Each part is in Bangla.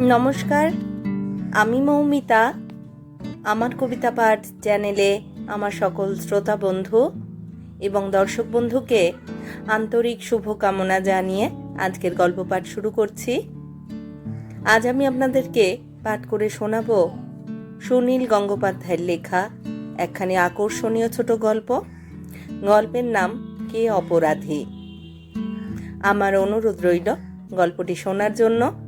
নমস্কার, আমি মৌমিতা। আমার কবিতা পাঠ চ্যানেলে আমার সকল শ্রোতা বন্ধু এবং দর্শক বন্ধুকে আন্তরিক শুভকামনা জানিয়ে আজকের গল্প পাঠ শুরু করছি। আজ আমি আপনাদেরকে পাঠ করে শোনাব সুনীল গঙ্গোপাধ্যায়ের লেখা একখানি আকর্ষণীয় ছোট গল্প। গল্পের নাম কে অপরাধী? আমার অনুরোধ রইল গল্পটি শোনার জন্য।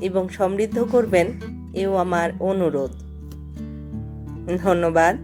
এবং সমৃদ্ধ করবেন এও আমার অনুরোধ। ধন্যবাদ।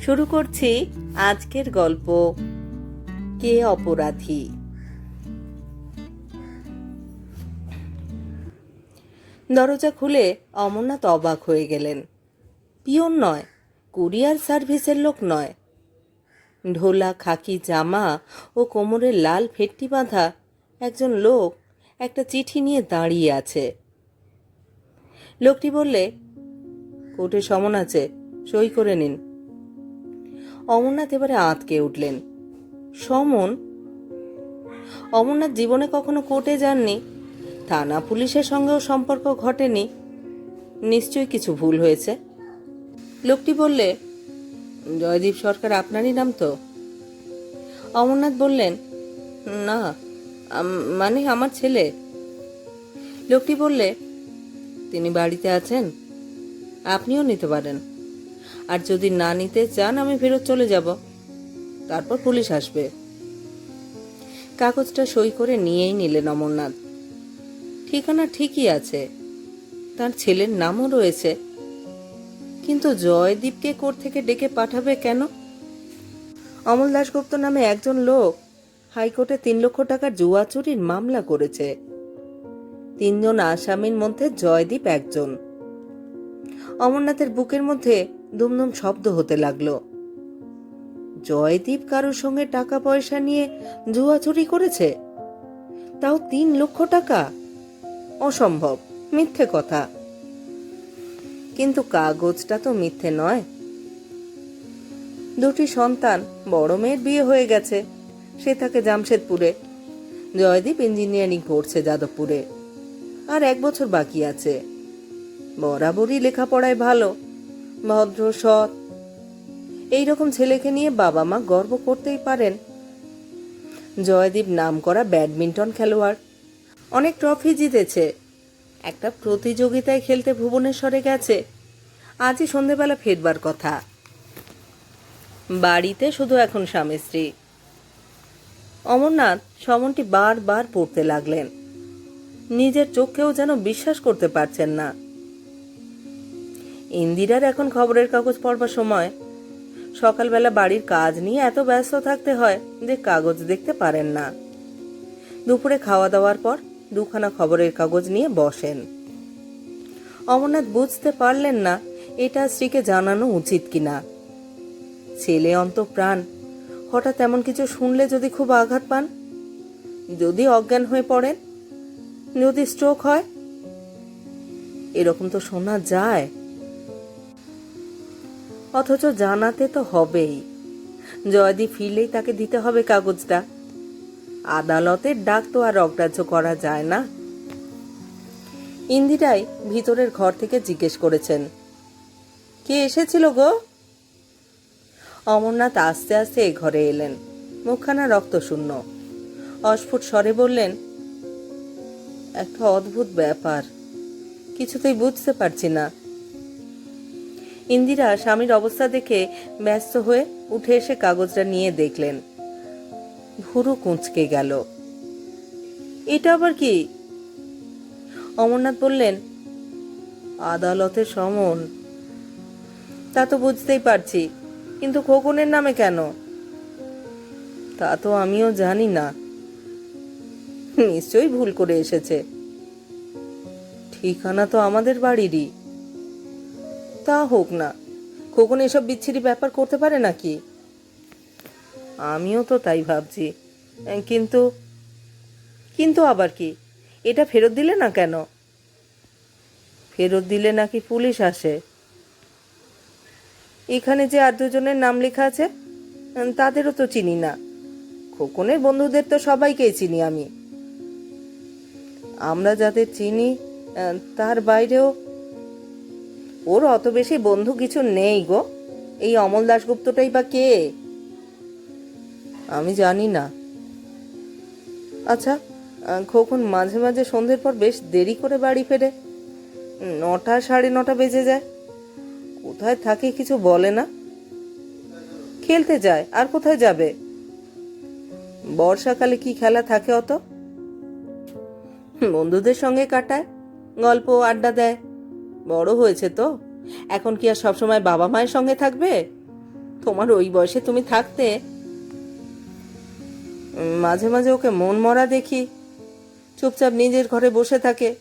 শুরু করছি আজকের গল্প, কে অপরাধী? দরজা খুলে অমরনাথ অবাক হয়ে গেলেন। পিয়ন নয়, কুরিয়ার সার্ভিসের লোক নয়। ঢোলা, খাকি জামা ও কোমরে লাল ফেটটি বাঁধা একজন লোক একটা চিঠি নিয়ে দাঁড়িয়ে আছে। লোকটি বললে, কোর্টে সমন আছে, সই করে নিন। অমরনাথ এবারে আঁতকে উঠলেন। সমন? অমরনাথ জীবনে কখনো কোর্টে যাননি? থানা পুলিশের সঙ্গেও সম্পর্ক ঘটেনি? নিশ্চয়ই কিছু ভুল হয়েছে? লোকটি বললে, জয়দীপ সরকার আপনারই নাম তো? অমরনাথ বললেন, না মানে আমার ছেলে। লোকটি বললে, তিনি বাড়িতে আছেন? আপনিও নিতে পারেন। আর যদি না নিতে চান, আমি ফেরত চলে যাব। তারপর পুলিশ আসবে। কাগজটা সই করে নিয়েই নিলেন অমরনাথ। ঠিকানা ঠিকই আছে। তার ছেলের নামও রয়েছে। কিন্তু জয়দীপকে কোর্ট থেকে ডেকে পাঠাবে কেন? অমল দাশগুপ্ত নামে একজন লোক হাইকোর্টে তিন লক্ষ টাকার জুয়া চুরির মামলা করেছে। তিনজন আসামির মধ্যে জয়দীপ একজন। অমরনাথের বুকের মধ্যে দুমদুম শব্দ হতে লাগল। জয়দীপ কারোর সঙ্গে টাকা পয়সা নিয়ে জুয়া চুরি করেছে? তাও তিন লক্ষ টাকা? অসম্ভব, মিথ্যে কথা। কিন্তু কাগজটা তো মিথ্যে নয়। দুটি সন্তান, বড় মেয়ের বিয়ে হয়ে গেছে। সে থাকে জামশেদপুরে। জয়দীপ ইঞ্জিনিয়ারিং পড়ছে যাদবপুরে। আর এক বছর বাকি আছে। বরাবরই লেখাপড়ায় ভালো, ভদ্র, সৎ। এইরকম ছেলেকে নিয়ে বাবা মা গর্ব করতেই পারেন। জয়দীপ নাম করা ব্যাডমিন্টন খেলোয়াড়। অনেক ট্রফি জিতেছে। একটা প্রতিযোগিতায় খেলতে ভুবনেশ্বরে গেছে। আজই সন্ধেবেলা ফেরবার কথা। বাড়িতে শুধু এখন স্বামী স্ত্রী অমরনাথ সমনটি বারবার পড়তে লাগলেন। নিজের চোখকেও যেন বিশ্বাস করতে পারছেন না। ইন্দিরার এখন খবরের কাগজ পড়বার সময়। সকালবেলা বাড়ির কাজ নিয়ে এত ব্যস্ত থাকতে হয় যে কাগজ দেখতে পারেন না। দুপুরে খাওয়া দাওয়ার পর দুখানা খবরের কাগজ নিয়ে বসেন। অমরনাথ বুঝতে পারলেন না এটা স্ত্রীকে জানানো উচিত কিনা। ছেলে অন্ত প্রাণ হঠাৎ এমন কিছু শুনলে যদি খুব আঘাত পান? যদি অজ্ঞান হয়ে পড়েন? যদি স্ট্রোক হয়? এরকম তো শোনা যায়। অথচ জানাতে তো হবেই। জয়দি ফিরলেই তাকে দিতে হবে কাগজটা। আদালতের ডাক তো আর অগ্রাহ্য করা যায় না। ইন্দিরাই ভিতরের ঘর থেকে জিজ্ঞেস করেছেন, কে এসেছিল গো? অমরনাথ আস্তে আস্তে এ ঘরে এলেন। মুখখানা রক্তশূন্য। অস্ফুট স্বরে বললেন একটা অদ্ভুত ব্যাপার। কিছুতেই বুঝতে পারছি না। ইন্দিরা স্বামীর অবস্থা দেখে ব্যস্ত হয়ে উঠে এসে কাগজটা নিয়ে দেখলেন। ভুরু কুঁচকে গেল। এটা আবার কি? অমরনাথ বললেন আদালতে সমন। তা তো বুঝতেই পারছি। কিন্তু খোকনের নামে কেন? তা তো আমিও জানি না। নিশ্চয়ই ভুল করে এসেছে। ঠিকানা তো আমাদের বাড়িরই। তা হোক না, খোকন এসব বিচ্ছিরি ব্যাপার করতে পারে নাকি? আমিও তো তাই ভাবছি। কিন্তু কিন্তু আবার কি? এটা ফেরত দিলে না কেন? ফেরত দিলে নাকি পুলিশ আসে? এখানে যে আর দুজনের নাম লেখা আছে তাদেরও তো চিনি না। খোকনের বন্ধুদের তো সবাইকেই চিনি আমি। আমরা যাদের চিনি তার বাইরেও ওর অত বেশি বন্ধু কিছু নেই গো। এই অমল দাশগুপ্তটাই বা কে? আমি জানি না। আচ্ছা খোকন মাঝে মাঝে সন্ধ্যের পর বেশ দেরি করে বাড়ি ফেরে। নটা সাড়ে নটা বেজে যায়। কোথায় থাকে কিছু বলে না। খেলতে যায়, আর কোথায় যাবে? বর্ষাকালে কি খেলা থাকে অত? বন্ধুদের সঙ্গে কাটায়, গল্প, আড্ডা দেয়। বড় হয়েছে তো। এখন কি আর সবসময় বাবা মায়ের সঙ্গে থাকবে? তোমার ওই বয়সে তুমি থাকতে। মাঝে মাঝে ওকে মন মরা দেখি। চুপচাপ নিজের ঘরে বসে থাকে।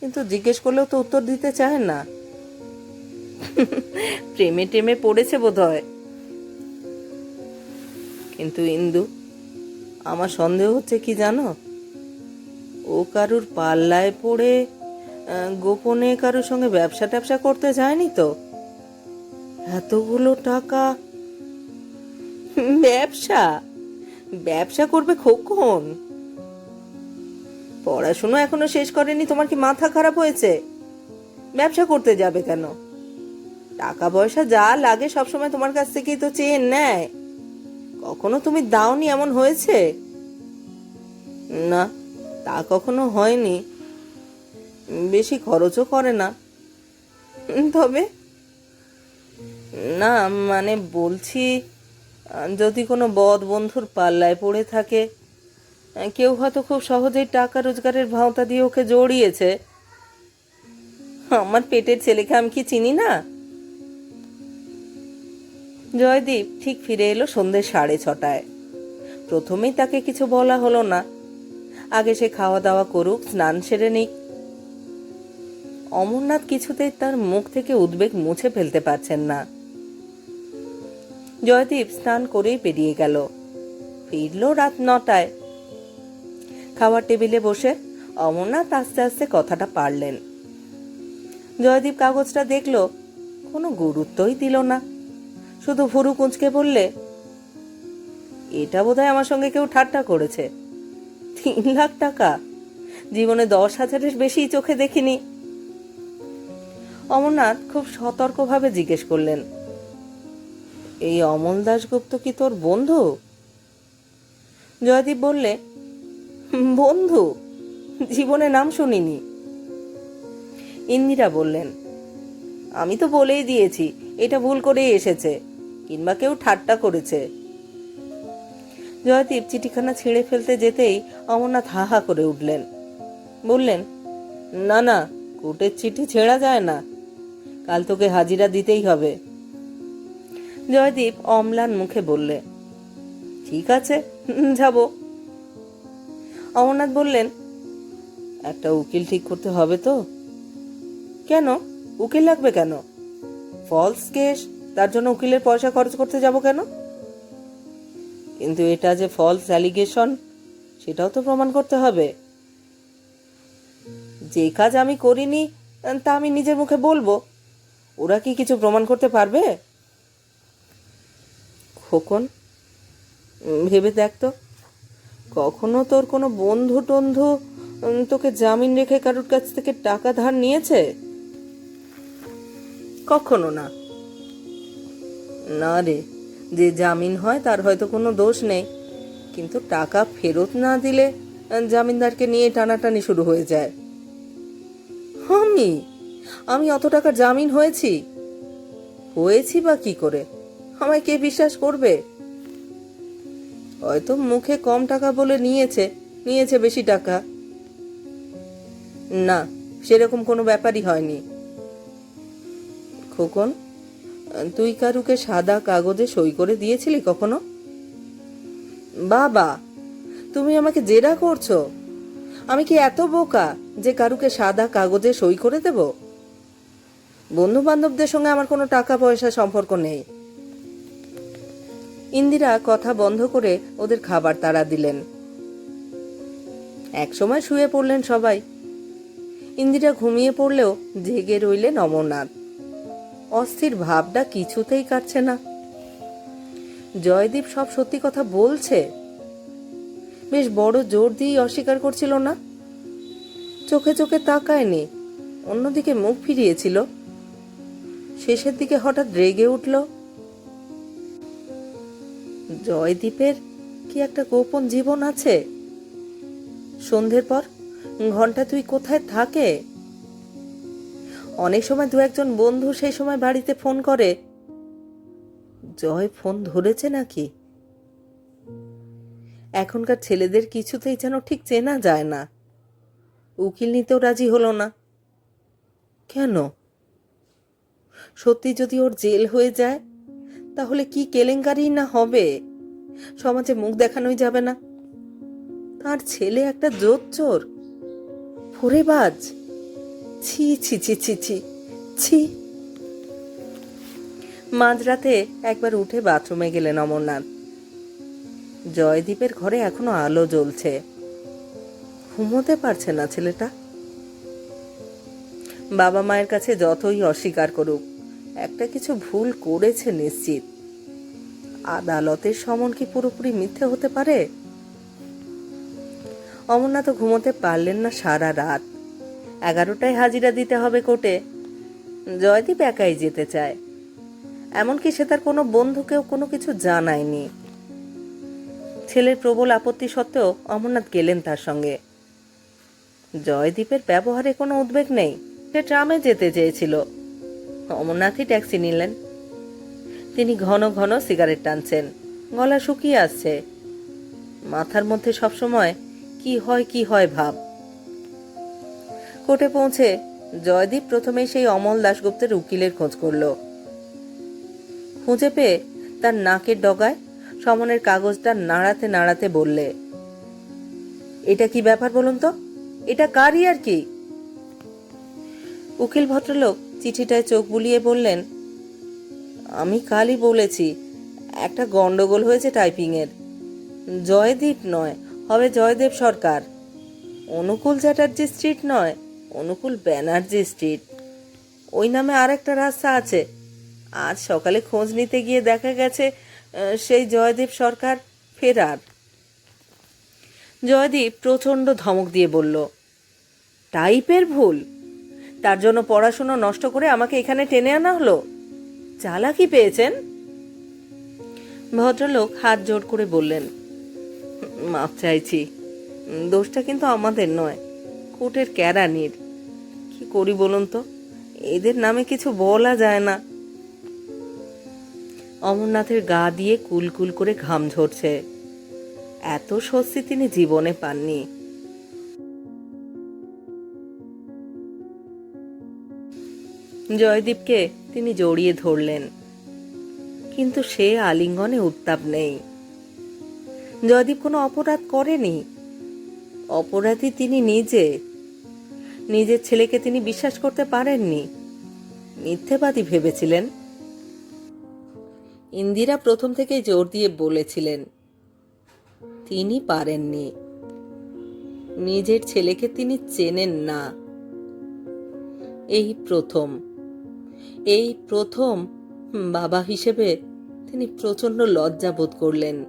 কিন্তু জিজ্ঞেস করলেও তো উত্তর দিতে চায় না। প্রেমে টেমে পড়েছে বোধ হয় কিন্তু ইন্দু, আমার সন্দেহ হচ্ছে কি জানো? ও কারুর পাল্লায় পড়ে গোপনে কারুর সঙ্গে ব্যবসা ট্যাবসা করতে যায়নি তো? এতগুলো টাকা? ব্যবসা? ব্যবসা করবে খোকন পড়াশুনো এখনও শেষ করেনি, তোমার কি মাথা খারাপ হয়েছে? ব্যবসা করতে যাবে কেন? টাকা পয়সা যা লাগে সবসময় তোমার কাছ থেকেই তো চেয়ে নেয়। কখনো তুমি দাওনি এমন হয়েছে? না, তা কখনো হয়নি। বেশি খরচও করে না। তবে, না মানে বলছি, যদি কোনো বদ বন্ধুর পাল্লায় পড়ে থাকে, কেউ হয়তো খুব সহজেই টাকা রোজগারের ভাওতা দিয়ে ওকে জড়িয়েছে। আমার পেটের ছেলেকে আমি কি চিনি না? জয়দীপ ঠিক ফিরে এলো সন্ধ্যে সাড়ে ছটায়। প্রথমেই তাকে কিছু বলা হলো না। আগে সে খাওয়া দাওয়া করুক, স্নান সেরে নিক। অমরনাথ কিছুতেই তার মুখ থেকে উদ্বেগ মুছে ফেলতে পারছেন না। জয়দীপ স্নান করেই পেরিয়ে গেল। ফিরল রাত নটায়। খাওয়ার টেবিলে বসে অমরনাথ আস্তে আস্তে কথাটা পারলেন। জয়দীপ কাগজটা দেখল, কোনো গুরুত্বই দিল না। শুধু ভুরু কুঁচকে বললে, এটা বোধহয় আমার সঙ্গে কেউ ঠাট্টা করেছে। তিন লাখ টাকা। জীবনে দশ হাজারের বেশি চোখে দেখিনি। অমরনাথ খুব সতর্কভাবে জিজ্ঞেস করলেন, এই অমল দাশগুপ্ত কি তোর বন্ধু? জয়দীপ বললে, বন্ধু? জীবনে নাম শুনিনি। ইন্দিরা বললেন, আমি তো বলেই দিয়েছি, এটা ভুল করেই এসেছে। কিংবা কেউ ঠাট্টা করেছে। জয়দীপ চিঠিখানা ছিঁড়ে ফেলতে যেতেই অমরনাথ হা হা করে উঠলেন। বললেন, না না, কোর্টের চিঠি ছেঁড়া যায় না। কাল তোকে হাজিরা দিতেই হবে। জয়দীপ অম্লান মুখে বললে, ঠিক আছে, যাব। অমরনাথ বললেন, একটা উকিল ঠিক করতে হবে তো? কেন? উকিল লাগবে কেন? ফলস কেস তার জন্য উকিলের পয়সা খরচ করতে যাব কেন? কিন্তু এটা যে ফলস অ্যালিগেশন সেটাও তো প্রমাণ করতে হবে। যে কাজ আমি করিনি, তা আমি নিজের মুখে বলব। ওরা কি কিছু প্রমাণ করতে পারবে? খোকন ভেবে দেখ তো। কখনো তোর কোনো বন্ধু টন্ধু তোকে জামিন রেখে কারোর কাছ থেকে টাকা ধার নিয়েছে? কখনো না। না রে, যে জামিন হয় তার হয়তো কোনো দোষ নেই। কিন্তু টাকা ফেরত না দিলে জামিনদারকে নিয়ে টানাটানি শুরু হয়ে যায়। আমি? আমি অত টাকার জামিন হয়েছি? হয়েছি বা কি করে? আমায় কে বিশ্বাস করবে? হয়তো মুখে কম টাকা বলে নিয়েছে নিয়েছে বেশি টাকা। না, সেরকম কোনো ব্যাপারই হয়নি। খোকন তুই কারুকে সাদা কাগজে সই করে দিয়েছিলি কখনো? বাবা, তুমি আমাকে জেরা করছ। আমি কি এত বোকা যে কারুকে সাদা কাগজে সই করে দেব? বন্ধু বান্ধবদের সঙ্গে আমার কোনো টাকা পয়সা সম্পর্ক নেই। ইন্দিরা কথা বন্ধ করে ওদের খাবার তাড়া দিলেন। একসময় শুয়ে পড়লেন সবাই। ইন্দিরা ঘুমিয়ে পড়লেও জেগে রইলেন অমরনাথ। অস্থির ভাবটা কিছুতেই কাটছে না। জয়দীপ সব সত্যি কথা বলছে? বেশ বড় জোর দিয়েই অস্বীকার করছিল না? চোখে চোখে তাকায়নি, অন্যদিকে মুখ ফিরিয়েছিল। শেষের দিকে হঠাৎ রেগে উঠল। জয়দীপের কি একটা গোপন জীবন আছে? সন্ধ্যের পর, ঘণ্টা তুই কোথায় থাকে? অনেক সময় দু একজন বন্ধু সেই সময় বাড়িতে ফোন করে। জয় ফোন ধরেছে নাকি? এখনকার ছেলেদের কিছুতেই যেন ঠিক চেনা যায় না। উকিল নিতেও রাজি হলো না। কেন? সত্যি যদি ওর জেল হয়ে যায়, তাহলে কি কেলেঙ্কারি না হবে? সমাজে মুখ দেখানোই যাবে না। তার ছেলে একটা জোর জোচ্চোর ফোরেবাজ। ছি ছি ছি ছি ছি ছি। মাঝরাতে একবার উঠে বাথরুমে গেলেন অমরনাথ। জয়দীপের ঘরে এখনও আলো জ্বলছে। ঘুমোতে পারছে না ছেলেটা। বাবা মায়ের কাছে যতই অস্বীকার করুক, একটা কিছু ভুল করেছে নিশ্চিত। আদালতের সমন কি পুরোপুরি মিথ্যে হতে পারে? অমরনাথ ঘুমোতে পারলেন না সারা রাত। এগারোটায় হাজিরা দিতে হবে কোর্টে। জয়দীপ একাই যেতে চায়। এমনকি সে তার কোনো বন্ধুকেও কোনো কিছু জানায়নি। ছেলের প্রবল আপত্তি সত্ত্বেও অমরনাথ গেলেন তার সঙ্গে। জয়দীপের ব্যবহারে কোনো উদ্বেগ নেই। সে ট্রামে যেতে চেয়েছিল। অমরনাথই ট্যাক্সি নিলেন। তিনি ঘন ঘন সিগারেট টানছেন। গলা শুকিয়ে আসছে। মাথার মধ্যে সবসময় কি হয় কি হয় ভাব। কোর্টে পৌঁছে জয়দীপ প্রথমেই সেই অমল দাশগুপ্তের উকিলের খোঁজ করল। খুঁজে পেয়ে তার নাকের ডগায় সমনের কাগজটা নাড়াতে নাড়াতে বললে, এটা কি ব্যাপার বলুন তো? এটা কারই আর কি? উকিল ভদ্রলোক চিঠিটায় চোখ বুলিয়ে বললেন, আমি কালই বলেছি, একটা গন্ডগোল হয়েছে টাইপিংয়ের। জয়দীপ নয়, হবে জয়দেব সরকার। অনুকূল চ্যাটার্জি স্ট্রিট নয় অনুকূল ব্যানার্জি স্ট্রিট। ওই নামে আর একটা রাস্তা আছে। আজ সকালে খোঁজ নিতে গিয়ে দেখা গেছে সেই জয়দেব সরকার ফেরার। জয়দীপ প্রচণ্ড ধমক দিয়ে বলল, টাইপের ভুল। তার জন্য পড়াশুনো নষ্ট করে আমাকে এখানে টেনে আনা হলো। চালাকি পেয়েছেন? ভদ্রলোক হাত জোড় করে বললেন, মাপ চাইছি। দোষটা কিন্তু আমাদের নয়। কোর্টের ক্যারানির কি করি বলুন তো? এদের নামে কিছু বলা যায় না। অমরনাথের গা দিয়ে কুলকুল করে ঘাম ঝরছে। এত স্বস্তি তিনি জীবনে পাননি। জয়দীপকে তিনি জড়িয়ে ধরলেন। কিন্তু সে আলিঙ্গনে উত্তাপ নেই। জয়দীপ কোনো অপরাধ করেনি। অপরাধী তিনি নিজে। নিজের ছেলেকে তিনি বিশ্বাস করতে পারেননি। মিথ্যেবাদী ভেবেছিলেন। ইন্দিরা প্রথম থেকে জোর দিয়ে বলেছিলেন, তিনি পারেননি। নিজের ছেলেকে তিনি চেনেন না। এই প্রথম এই প্রথম বাবা হিসেবে তিনি প্রচণ্ড লজ্জা বোধ করলেন।